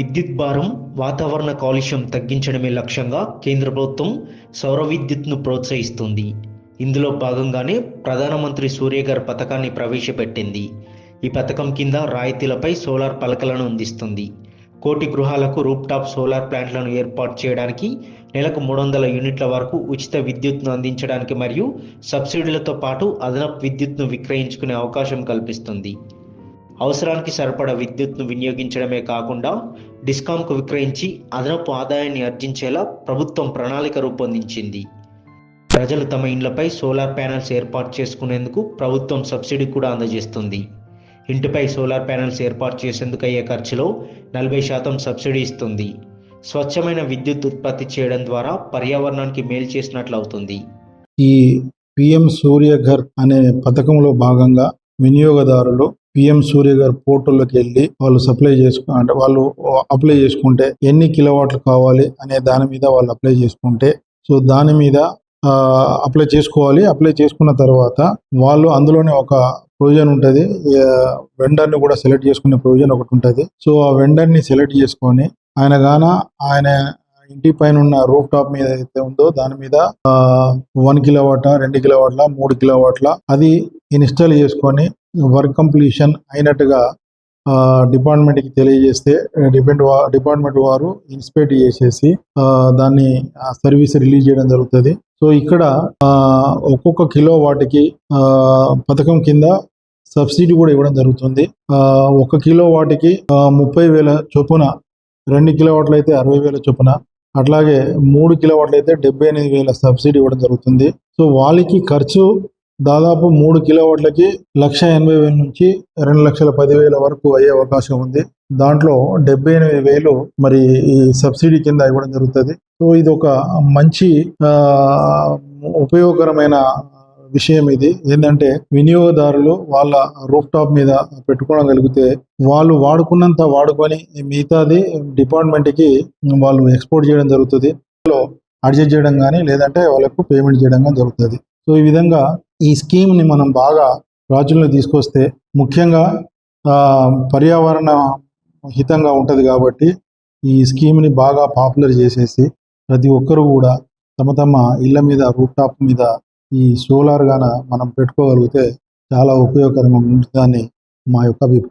విద్యుత్ భారం వాతావరణ కాలుష్యం తగ్గించడమే లక్ష్యంగా కేంద్ర ప్రభుత్వం సౌర విద్యుత్ను ప్రోత్సహిస్తుంది. ఇందులో భాగంగానే ప్రధానమంత్రి సూర్యఘర్ పథకాన్ని ప్రవేశపెట్టింది. ఈ పథకం కింద రాయితీలపై సోలార్ పలకలను అందిస్తుంది. కోటి గృహాలకు రూప్టాప్ సోలార్ ప్లాంట్లను ఏర్పాటు చేయడానికి నెలకు మూడు వందల యూనిట్ల వరకు ఉచిత విద్యుత్ను అందించడానికి మరియు సబ్సిడీలతో పాటు అదనపు విద్యుత్ను విక్రయించుకునే అవకాశం కల్పిస్తుంది. అవసరానికి సరిపడా విద్యుత్ను వినియోగించడమే కాకుండా డిస్కాంకు విక్రయించి అదనపు ఆదాయాన్ని ఆర్జించేలా ప్రభుత్వం ప్రణాళిక రూపొందించింది. ప్రజలు తమ ఇండ్లపై సోలార్ ప్యానెల్స్ ఏర్పాటు చేసుకునేందుకు ప్రభుత్వం సబ్సిడీ కూడా అందజేస్తుంది. ఇంటిపై సోలార్ ప్యానెల్స్ ఏర్పాటు చేసేందుకు అయ్యే ఖర్చులో నలభై శాతం సబ్సిడీ ఇస్తుంది. స్వచ్ఛమైన విద్యుత్ ఉత్పత్తి చేయడం ద్వారా పర్యావరణానికి మేలు చేసినట్లు అవుతుంది. ఈ పిఎం సూర్యఘర్ అనే పథకంలో భాగంగా వినియోగదారులు పిఎం సూర్య సూర్యఘర్ పోర్టల్లోకి వెళ్ళి వాళ్ళు సప్లై చేసుకు అంటే వాళ్ళు అప్లై చేసుకుంటే ఎన్ని కిలోవాట్లు కావాలి అనే దాని మీద వాళ్ళు అప్లై చేసుకుంటే సో దాని మీద ఆ, అప్లై చేసుకోవాలి. అప్లై చేసుకున్న తర్వాత వాళ్ళు అందులోనే ఒక ప్రొవిజన్ ఉంటుంది. వెండర్ని కూడా సెలెక్ట్ చేసుకునే ప్రొవిజన్ ఒకటి ఉంటుంది. సో ఆ వెండర్ని సెలెక్ట్ చేసుకొని ఆయన గాన ఆయన ఇంటి పైన ఉన్న రూఫ్ టాప్ మీద అయితే ఉందో దాని మీద వన్ కిలో వాట రెండు కిలో వాట్ల మూడు కిలో వాట్ల అది ఇన్స్టాల్ చేసుకొని వర్క్ కంప్లీషన్ అయినట్టుగా డిపార్ట్మెంట్కి తెలియజేస్తే డిపెండ్ డిపార్ట్మెంట్ వారు ఇన్స్పెక్ట్ చేసేసి ఆ, దాన్ని సర్వీస్ రిలీజ్ చేయడం జరుగుతుంది. సో ఇక్కడ ఆ, ఒక్కొక్క కిలో వాటికి ఆ, పథకం కింద సబ్సిడీ కూడా ఇవ్వడం జరుగుతుంది. ఆ, ఒక కిలో వాటికి ముప్పై వేల చొప్పున రెండు కిలో వాట్లు అయితే అరవై వేల చొప్పున అట్లాగే మూడు కిలో వాట్లు అయితే డెబ్బై ఎనిమిది వేల సబ్సిడీ ఇవ్వడం జరుగుతుంది. సో వాళ్ళకి ఖర్చు దాదాపు మూడు కిలోవాట్లకి లక్ష ఎనభై వేల నుంచి రెండు లక్షల పదివేల వరకు అయ్యే అవకాశం ఉంది. దాంట్లో డెబ్బై ఎనిమిది వేలు మరి ఈ సబ్సిడీ కింద ఇవ్వడం జరుగుతుంది. సో ఇది ఒక మంచి ఆ, ఉపయోగకరమైన విషయం ఇది. ఏంటంటే వినియోగదారులు వాళ్ళ రూఫ్ టాప్ మీద పెట్టుకోగలిగితే వాళ్ళు వాడుకున్నంత వాడుకొని మిగతాది డిపార్ట్మెంట్కి వాళ్ళు ఎక్స్పోర్ట్ చేయడం జరుగుతుంది. అడ్జస్ట్ చేయడం కానీ లేదంటే వాళ్ళకు పేమెంట్ చేయడం కానీ జరుగుతుంది. సో ఈ విధంగా ఈ స్కీమ్ని మనం బాగా ప్రాచుర్యంలో తీసుకొస్తే ముఖ్యంగా ఆ, పర్యావరణ హితంగా ఉంటుంది కాబట్టి ఈ స్కీమ్ని బాగా పాపులర్ చేసేసి ప్రతి ఒక్కరు కూడా తమ తమ ఇళ్ళ మీద రూఫ్ టాప్ మీద ఈ సోలార్ గాన మనం పెట్టుకోగలిగితే చాలా ఉపయోగకరంగా ఉంటుందని మా యొక్క అభిప్రాయం.